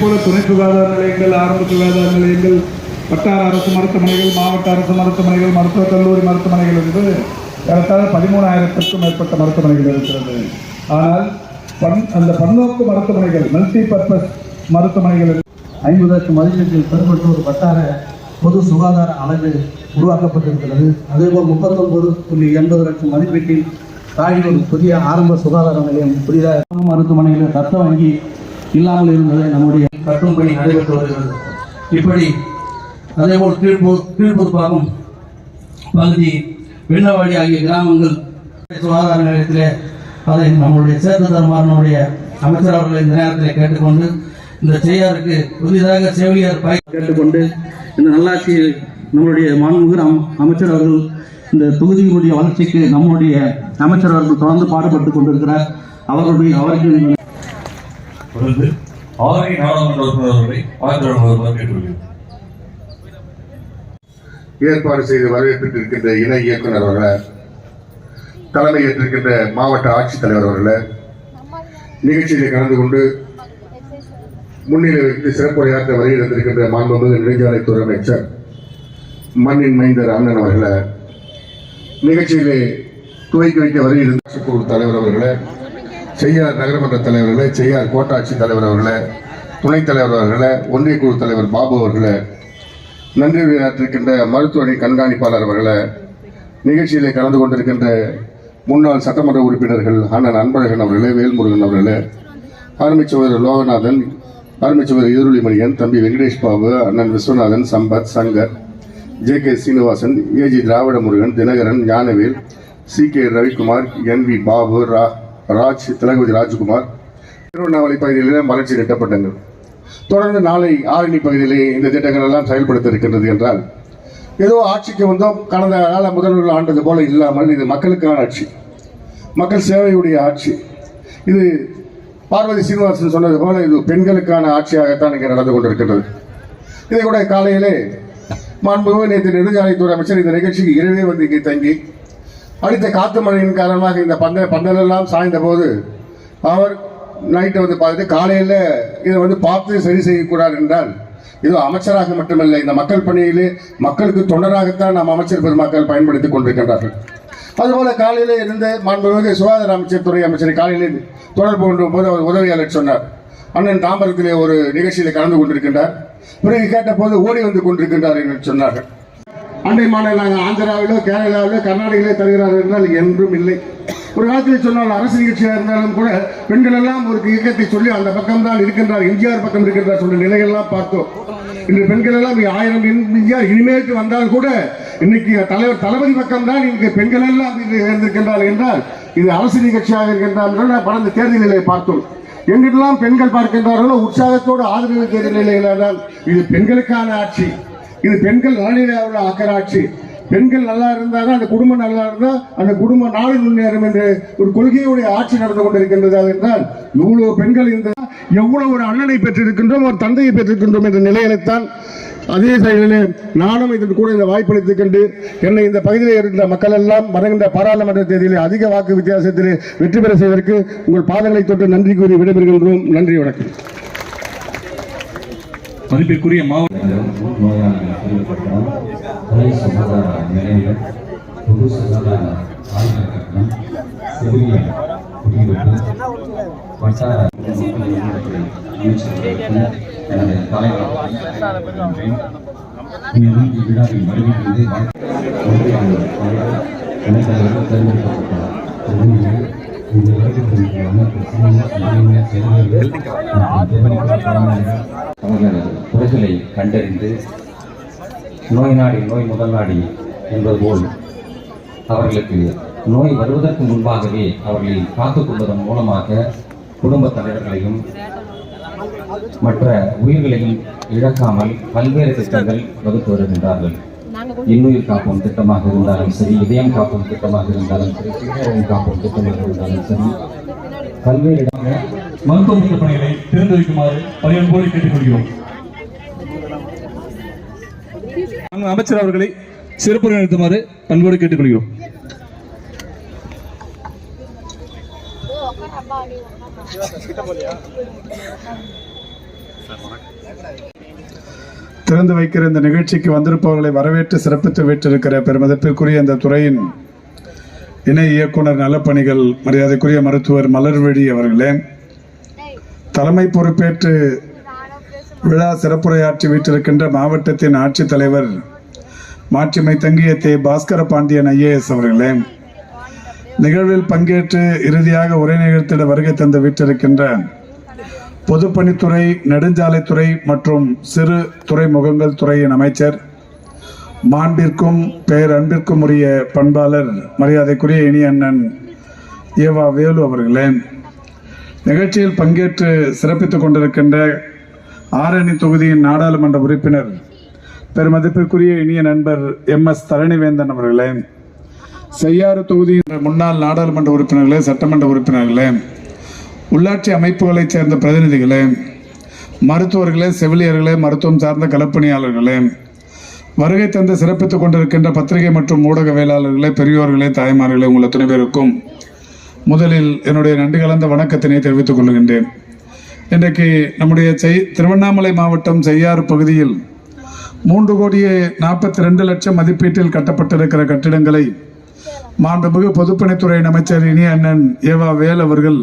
போல துணை சுகாதார நிலையங்கள் ஆரம்ப சுகாதார நிலையங்கள் வட்டார அரசு மருத்துவமனைகள் மாவட்ட அரசு மருத்துவமனைகள் மருத்துவக் கல்லூரி மருத்துவமனைகள் என்று ஏறத்தாழ பதிமூணாயிரத்திற்கும் மேற்பட்ட மருத்துவமனைகள் இருக்கிறது. ஆனால் பன் அந்த பன்னோக்கு மருத்துவமனைகள் மல்டி பர்பஸ் மருத்துவமனைகள் ஐம்பது லட்சம் மதிப்பீட்டில் பெறப்பட்ட ஒரு வட்டார பொது சுகாதார அலகு உருவாக்கப்பட்டிருக்கிறது. அதேபோல் முப்பத்தொன்பது புள்ளி எண்பது லட்சம் மதிப்பீட்டில் தாழியூர் புதிய ஆரம்ப சுகாதார நிலையம் புதிதாக மருத்துவமனையில் ரத்த வங்கி இல்லாமல் இருந்ததை நம்முடைய கட்டும் பணி நடைபெற்று வருகிறது. இப்படி அதேபோல் கீழ்பூர் கீழ்புதுப்பாகம் பகுதி வெள்ளவாடி ஆகிய கிராமங்கள் சுகாதார நிலையத்திலே அதை நம்முடைய சேர்ந்த தருமாறனுடைய அமைச்சர் அவர்களை இந்த நேரத்தில் கேட்டுக்கொண்டு இந்த செய்யாருக்கு புதிதாக செவிலியர் பய கேட்டுக்கொண்டு இந்த நல்லாட்சியை நம்மளுடைய மாண்புமிகு அம்- அமைச்சர் அவர்கள் இந்த தொகுதியினுடைய வளர்ச்சிக்கு நம்முடைய அமைச்சர் அவர்கள் தொடர்ந்து பாடுபட்டு கொண்டிருக்கிறார். அவர்களுடைய அவருக்கு ஆரணி நாடாளுமன்ற உறுப்பினர் அவர்களை ஆதரவு வருமாறு கேட்டுக்கொள்கிறேன். ஏற்பாடு செய்து வரவேற்றிருக்கின்ற இணை இயக்குனர் அவர்களே தலைமை ஏற்றிருக்கின்ற மாவட்ட ஆட்சித்தலைவர் அவர்களே நிகழ்ச்சியில் கலந்து கொண்டு முன்னிலை வைத்து சிறப்புரையாற்ற வருகின்றிருக்கின்ற மாண்புமிகு நெடுஞ்சாலைத்துறை அமைச்சர் மண்ணின் மைந்தர் அண்ணன் அவர்களை நிகழ்ச்சியிலே துவக்கி வைக்க வருகின்ற குழு தலைவர் அவர்களை செய்யார் நகரமன்ற தலைவர்களை செய்யார் கோட்டாட்சி தலைவர் அவர்களை துணைத் தலைவர் அவர்களை ஒன்றிய குழு தலைவர் பாபு அவர்களை நன்றி உரையாற்றிருக்கின்ற மருத்துவமனை கண்காணிப்பாளர் அவர்களை நிகழ்ச்சியிலே கலந்து கொண்டிருக்கின்ற முன்னாள் சட்டமன்ற உறுப்பினர்கள் அண்ணன் அன்பழகன் அவர்களே வேல்முருகன் அவர்களே ஆரம்பிச்சவர் லோகநாதன் ஆரம்பிச்சவர் எதிரொலிமணியன் தம்பி வெங்கடேஷ் பாபு அண்ணன் Viswanathan Sampath Shankar J K Srinivasan AG Dravida Murugan Dinakaran Gnanavel C K Ravikumar N V Babu ரா ராஜ் திலகவதி ராஜ்குமார். திருவண்ணாமலை பகுதியிலே வளர்ச்சி திட்டப்பட்டங்கள். தொடர்ந்து நாளை ஆரணி பகுதியிலே இந்த திட்டங்கள் எல்லாம் செயல்படுத்த இருக்கின்றது என்றால் ஏதோ ஆட்சிக்கு வந்தோம் கடந்த கால முதல்வர்கள் ஆண்டது போல இல்லாமல் இது மக்களுக்கான ஆட்சி. மக்கள் சேவையுடைய ஆட்சி. இது பார்வதி சீனிவாசன் சொன்னது போல இது பெண்களுக்கான ஆட்சியாகத்தான் இங்கே நடந்து கொண்டிருக்கிறது இதை கூட காலையிலே மாண்புமிகு நேற்று நெடுஞ்சாலைத்துறை அமைச்சர் இந்த நிகழ்ச்சிக்கு இரவே வந்து இங்கே தங்கி அடித்த காத்து மழையின் காரணமாக இந்த பந்த பந்தலெல்லாம் சாய்ந்த போது அவர் நைட்டை வந்து பார்த்துட்டு காலையில் இதை வந்து பார்த்து சரி செய்யக்கூடாது என்றால் இது அமைச்சராக மட்டுமல்ல இந்த மக்கள் பணியிலே மக்களுக்கு தொண்டராகத்தான் நாம் அமைச்சர் பெருமக்கள் பயன்படுத்திக் கொண்டிருக்கின்றார்கள். அதுபோல காலையிலே இருந்து மாண்புமிகு சுகாதார அமைச்சர் துறை அமைச்சரை காலையில் தொடர்பு கொண்டு போது அவர் உதவியாளர் சொன்னார். அண்ணன் தாம்பரத்திலே ஒரு நிகழ்ச்சியில் கலந்து கொண்டிருக்கின்றார். பிறகு கேட்டபோது ஓடி வந்து கொண்டிருக்கின்றார் என்று சொன்னார்கள். அண்டை மாநிலங்கள் ஆந்திராவிலோ கேரளாவிலோ கர்நாடகிலே தருகிறார்கள் என்றால் என்றும் இல்லை. ஒரு காலத்தில் சொன்னால் அரசு நிகழ்ச்சியாக இருந்தாலும் கூட பெண்கள் எல்லாம் ஒரு இயக்கத்தை சொல்லி அந்த பக்கம் தான் இருக்கின்றார் எம்ஜிஆர் பக்கம் இருக்கின்றார் சொன்ன நிலையெல்லாம் பார்த்தோம். இன்று பெண்கள் எல்லாம் ஆயிரம் எம்ஜிஆர் இனிமேட்டு வந்தால் கூட இன்னைக்கு தலைவர் தளபதி பக்கம் தான் பெண்கள் எல்லாம் இது இருந்திருக்கின்றார் என்றால் இது அரசு நிகழ்ச்சியாக இருக்கின்றார் நான் கடந்த தேர்தலிலே பார்த்தோம். எங்கெல்லாம் பெண்கள் பார்க்கின்றார்களோ உற்சாகத்தோடு ஆதரவு தேர்தலில் இது பெண்களுக்கான ஆட்சி. இது பெண்கள் நலனிலே உள்ள அக்கறாட்சி பெண்கள் நல்லா இருந்தால் அந்த குடும்பம் நல்லா இருந்தால் அந்த குடும்பம் நாடு முன்னேறும் என்று ஒரு கொள்கையுடைய ஆட்சி நடந்து கொண்டிருக்கின்றது என்றால் இவ்வளவு பெண்கள் இருந்தால் எவ்வளவு ஒரு அண்ணனை பெற்றிருக்கின்றோம் ஒரு தந்தையை பெற்றிருக்கின்றோம் என்ற நிலையில்தான் அதே செயலிலே நானும் இதற்கு கூட இந்த வாய்ப்பளித்துக் கொண்டு என்னை இந்த பகுதியில் இருந்த மக்கள் எல்லாம் வருகின்ற பாராளுமன்ற தேதியிலே அதிக வாக்கு வித்தியாசத்திலே வெற்றி பெற செய்வதற்கு உங்கள் பாதங்களை தொட்டு நன்றி கூறி விடைபெறுகின்றோம். நன்றி வணக்கம். மதிப்பிற்குரிய மாவட்ட சுகாதார பொது குடியிருப்பு வட்டார எனது மேலும் இவ்விழாவில் தேர்ந்தெடுக்கப்பட்டார் இந்த இடத்திற்கு அமைப்பு குறைகளை கண்டறிந்து நோய் நாடி நோய் முதல் நாடி என்பது போல் அவர்களுக்கு நோய் வருவதற்கு முன்பாகவே அவர்களை காத்துக் கொள்வதன் மூலமாக குடும்ப தலைவர்களையும் மற்ற உயிர்களையும் இழக்காமல் பல்வேறு திட்டங்கள் வகுத்து வருகின்றார்கள். இன்னுயிர் காப்போம் திட்டமாக இருந்தாலும் சரி இதயம் காப்போம் திட்டமாக இருந்தாலும் சரி சிறுநீரகம் காப்போம் திட்டமாக இருந்தாலும் சரி பல்வேறு இடங்கள் மருத்துவமனை பணிகளை திறந்து வைக்குமாறு பணியன்போடு கேட்டுக்கொள்கிறோம். அமைச்சர் அவர்களை சிறப்பு நிறுத்துமாறு பண்போடு கேட்டுக்கொள்கிறோம். திறந்து வைக்கிற இந்த நிகழ்ச்சிக்கு வந்திருப்பவர்களை வரவேற்று சிறப்பித்து வீட்டிருக்கிற பெருமதிப்பிற்குரிய இந்த துறையின் இணை இயக்குனர் நலப்பணிகள் மரியாதைக்குரிய மருத்துவர் மலர்விழி அவர்களே தலைமை பொறுப்பேற்று விழா சிறப்புரையாற்றி வீட்டிருக்கின்ற மாவட்டத்தின் ஆட்சித்தலைவர் மாட்சிமை தங்கிய தே. பாஸ்கர பாண்டியன் ஐஏஎஸ் அவர்களே நிகழ்வில் பங்கேற்று இறுதியாக உரை நிகழ்த்திட வருகை தந்து விட்டிருக்கின்ற பொதுப்பணித்துறை நெடுஞ்சாலைத்துறை மற்றும் சிறு துறைமுகங்கள் துறையின் அமைச்சர் மாண்பிற்கும் பேரன்பிற்கும் உரிய பண்பாளர் மரியாதைக்குரிய இனி அண்ணன் ஏவா வேலு அவர்களே. நிகழ்ச்சியில் பங்கேற்று சிறப்பித்துக் கொண்டிருக்கின்ற ஆரணி தொகுதியின் நாடாளுமன்ற உறுப்பினர் பெருமதிப்பிற்குரிய இனிய நண்பர் எம் எஸ் தரணிவேந்தன் அவர்களே. செய்யாறு தொகுதி முன்னாள் நாடாளுமன்ற உறுப்பினர்களே சட்டமன்ற உறுப்பினர்களே உள்ளாட்சி அமைப்புகளைச் சேர்ந்த பிரதிநிதிகளே மருத்துவர்களே செவிலியர்களே மருத்துவம் சார்ந்த களப்பணியாளர்களே வருகை தந்து சிறப்பித்துக் கொண்டிருக்கின்ற பத்திரிகை மற்றும் ஊடகவியலாளர்களே பெரியோர்களே தாய்மார்களே உங்கள் அத்தனை பேருக்கும் முதலில் என்னுடைய நன்றி கலந்த வணக்கத்தினை தெரிவித்துக் கொள்கின்றேன். இன்றைக்கு நம்முடைய செய் திருவண்ணாமலை மாவட்டம் செய்யாறு பகுதியில் மூன்று கோடியே நாற்பத்தி ரெண்டு லட்சம் மதிப்பீட்டில் கட்டப்பட்டிருக்கிற கட்டிடங்களை மாண்புமிகு பொதுப்பணித்துறை அமைச்சர் இனி அண்ணன் ஏவா வேல் அவர்கள்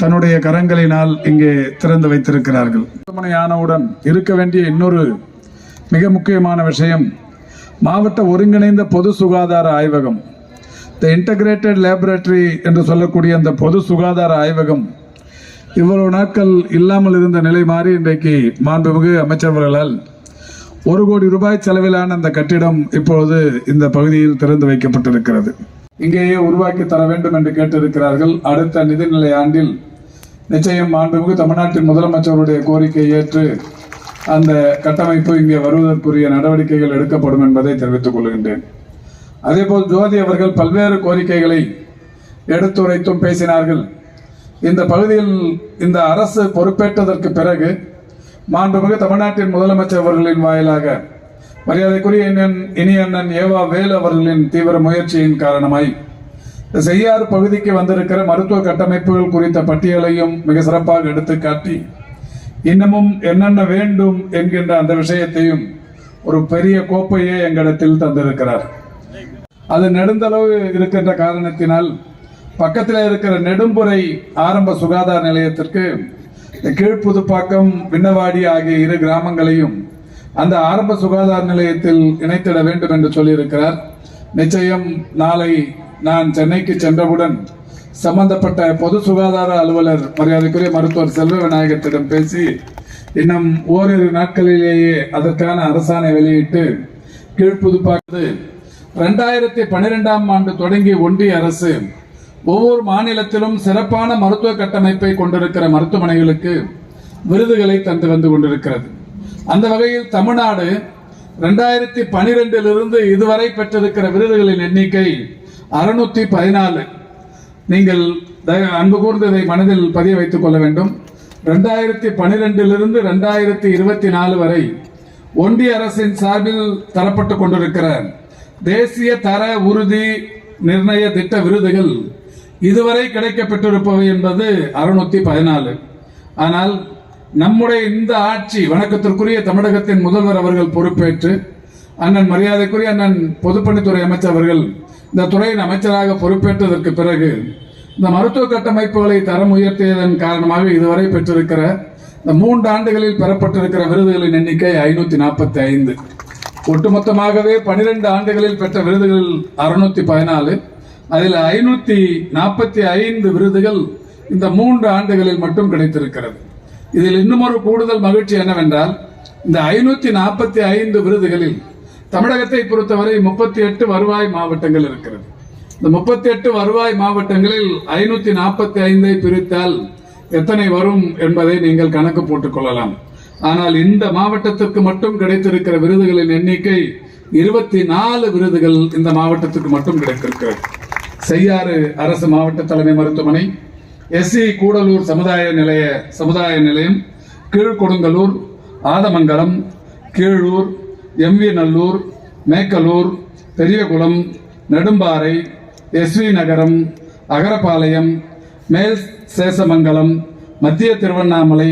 தன்னுடைய கரங்களினால் இங்கே திறந்து வைத்திருக்கிறார்கள். மருத்துவமனை ஆனவுடன் இருக்க வேண்டிய இன்னொரு மிக முக்கியமான விஷயம் மாவட்ட ஒருங்கிணைந்த பொது சுகாதார ஆய்வகம். த இன்டகிரேட்டட் லேபரேட்டரி என்று சொல்லக்கூடிய அந்த பொது சுகாதார ஆய்வகம் இவ்வளவு நாட்கள் இல்லாமல் இருந்த நிலை மாறி இன்றைக்கு மாண்புமிகு அமைச்சர்களால் ஒரு கோடி ரூபாய் செலவிலான அந்த கட்டிடம் இப்பொழுது இந்த பகுதியில் திறந்து வைக்கப்பட்டிருக்கிறது. இங்கேயே உருவாக்கி தர வேண்டும் என்று கேட்டிருக்கிறார்கள். அடுத்த நிதிநிலை ஆண்டில் நிச்சயம் மாண்புமிகு தமிழ்நாட்டின் முதலமைச்சருடைய கோரிக்கை ஏற்று அந்த கட்டமைப்பு இங்கே வருவதற்குரிய நடவடிக்கைகள் எடுக்கப்படும் என்பதை தெரிவித்துக் கொள்கின்றேன். அதேபோல் ஜோதி அவர்கள் பல்வேறு கோரிக்கைகளை எடுத்துரைத்தும் பேசினார்கள். இந்த பகுதியில் இந்த அரசு பொறுப்பேற்றதற்கு பிறகு மாண்புமிகு தமிழ்நாட்டின் முதலமைச்சர் அவர்களின் வாயிலாக மரியாதைக்குரிய அண்ணன் இனி அண்ணன் ஏவா வேல் அவர்களின் தீவிர முயற்சியின் காரணமாய் இந்த செய்யாறு பகுதிக்கு வந்திருக்கிற மருத்துவ கட்டமைப்புகள் குறித்த பட்டியலையும் மிக சிறப்பாக எடுத்து காட்டி இன்னமும் என்னென்ன வேண்டும் என்கின்ற அந்த விஷயத்தையும் ஒரு பெரிய கோப்பையே எங்களிடத்தில் தந்திருக்கிறார். அது நெடுந்தளவு இருக்கின்ற காரணத்தினால் பக்கத்தில் இருக்கிற நெடும்புரை ஆரம்ப சுகாதார நிலையத்திற்கு கீழ்ப்புதுப்பாக்கம் விண்ணவாடி ஆகிய இரு கிராமங்களையும் அந்த ஆரம்ப சுகாதார நிலையத்தில் இணைத்திட வேண்டும் என்று சொல்லியிருக்கிறார். நிச்சயம் நாளை நான் சென்னைக்கு சென்றவுடன் சம்பந்தப்பட்ட பொது சுகாதார அலுவலர் மரியாதைக்குரிய மருத்துவர் செல்வ விநாயகத்திடம் பேசி இன்னும் ஓரிரு நாட்களிலேயே அதற்கான அரசாணை வெளியிட்டு கீழ்ப்புதுப்பாக்கு ரெண்டாயிரத்தி பன்னிரெண்டாம் ஆண்டு தொடங்கி ஒன்றிய அரசு ஒவ்வொரு மாநிலத்திலும் சிறப்பான மருத்துவ கட்டமைப்பை கொண்டிருக்கிற மருத்துவமனைகளுக்கு விருதுகளை தந்து வந்து கொண்டிருக்கிறது. அந்த வகையில் தமிழ்நாடு ரெண்டாயிரத்தி பனிரெண்டிலிருந்து இதுவரை பெற்றிருக்கிற விருதுகளின் எண்ணிக்கை அறுநூத்தி பதினாலு. நீங்கள் அன்பு கூர்ந்து இதை மனதில் பதிய வைத்துக் கொள்ள வேண்டும். ரெண்டாயிரத்தி பனிரெண்டிலிருந்து ரெண்டாயிரத்தி இருபத்தி நாலு வரை ஒன்றிய அரசின் சார்பில் தரப்பட்டு கொண்டிருக்கிற தேசிய தர உறுதி நிர்ணய திட்ட விருதுகள் இதுவரை கிடைக்கப்பெற்றிருப்பவை என்பது அறுநூத்தி பதினாலு. ஆனால் நம்முடைய இந்த ஆட்சி வணக்கத்திற்குரிய தமிழகத்தின் முதல்வர் அவர்கள் பொறுப்பேற்று அண்ணன் மரியாதைக்குரிய அண்ணன் பொதுப்பணித்துறை அமைச்சர் அவர்கள் இந்த துறையின் அமைச்சராக பொறுப்பேற்றதற்கு பிறகு இந்த மருத்துவ கட்டமைப்புகளை தரம் உயர்த்தியதன் காரணமாக இதுவரை பெற்றிருக்கிற இந்த மூன்று ஆண்டுகளில் பெறப்பட்டிருக்கிற விருதுகளின் எண்ணிக்கை ஐநூத்தி நாற்பத்தி ஐந்து ஒட்டுமொத்தமாகவே பனிரெண்டு ஆண்டுகளில் பெற்ற விருதுகள் அறுநூத்தி பதினாலு. அதில் ஐநூத்தி நாற்பத்தி ஐந்து விருதுகள் இந்த மூன்று ஆண்டுகளில் மட்டும் கிடைத்திருக்கிறது. இதில் இன்னும் ஒரு கூடுதல் மகிழ்ச்சி என்னவென்றால் இந்த ஐநூத்தி நாற்பத்தி ஐந்து விருதுகளில் தமிழகத்தை பொறுத்தவரை முப்பத்தி எட்டு வருவாய் மாவட்டங்கள் இருக்கிறது. இந்த முப்பத்தி எட்டு வருவாய் மாவட்டங்களில் ஐநூத்தி நாற்பத்தி ஐந்தை பிரித்தால் எத்தனை வரும் என்பதை நீங்கள் கணக்கு போட்டுக் கொள்ளலாம். ஆனால் இந்த மாவட்டத்திற்கு மட்டும் கிடைத்திருக்கிற விருதுகளின் எண்ணிக்கை இருபத்தி நாலு விருதுகள் இந்த மாவட்டத்துக்கு மட்டும் கிடைத்திருக்கிறது. செய்யாறு அரசு மாவட்ட தலைமை மருத்துவமனை எஸ்சி கூடலூர் சமுதாய நிலைய சமுதாய நிலையம் கீழ்கொடுங்கலூர் ஆதமங்கலம் கீழூர் எம்வி நல்லூர் மேக்கலூர் பெரியகுளம் நெடும்பாறை எஸ்வி நகரம் அகரபாளையம் மேல் சேசமங்கலம் மத்திய திருவண்ணாமலை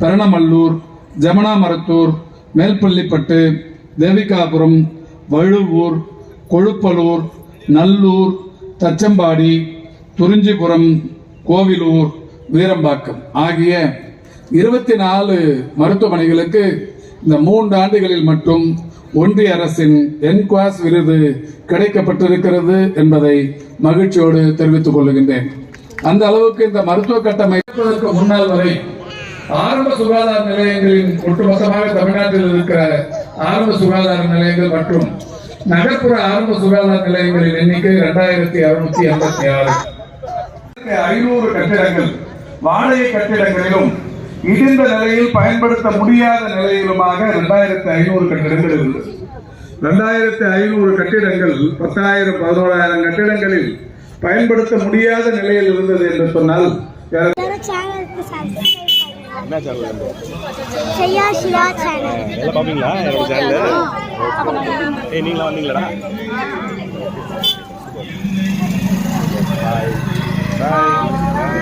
பெரணமல்லூர் ஜமனாமரத்தூர் மேல்பள்ளிப்பட்டு தேவிகாபுரம் வழுவூர் கொழுப்பலூர் நல்லூர் தச்சம்பாடி துறிஞ்சிபுரம் கோவிலூர் வீரம்பாக்கம் ஆகிய இருபத்தி நாலு மருத்துவமனைகளுக்கு இந்த மூன்று ஆண்டுகளில் மட்டும் ஒன்றிய அரசின் என்குவாஸ் விருது கிடைக்கப்பட்டிருக்கிறது என்பதை மகிழ்ச்சியோடு தெரிவித்துக் கொள்கின்றேன். அந்த அளவுக்கு இந்த மருத்துவ கட்டமைப்பதற்கு முன்னால் வரை ஆரம்ப சுகாதார நிலையங்களின் ஒட்டுமொத்தமாக தமிழ்நாட்டில் இருக்கிற ஆரம்ப சுகாதார நிலையங்கள் மற்றும் நகர்ப்புற ஆரம்ப சுகாதார நிலையங்களின் எண்ணிக்கை இரண்டாயிரத்தி அறுநூத்தி எண்பத்தி ஆறு. ஐநூறு கட்டிடங்கள் வாடகை கட்டிடங்களிலும் இடிந்த நிலையில் பயன்படுத்த முடியாத நிலையிலுமாக இரண்டாயிரத்தி ஐநூறு கட்டிடங்கள் இருந்தது. இரண்டாயிரத்தி ஐநூறு கட்டிடங்கள் பத்தாயிரம் பதினோராயிரம் கட்டிடங்களில் பயன்படுத்த முடியாத நிலையில் இருந்தது என்று சொன்னால் என்ன சேனல் ஷையா ஷியா சேனல் எல்லாம் பாப்பீங்களா? என்னோட சேனல் ஏய் நீங்களா வந்தீங்களா பாய் பாய்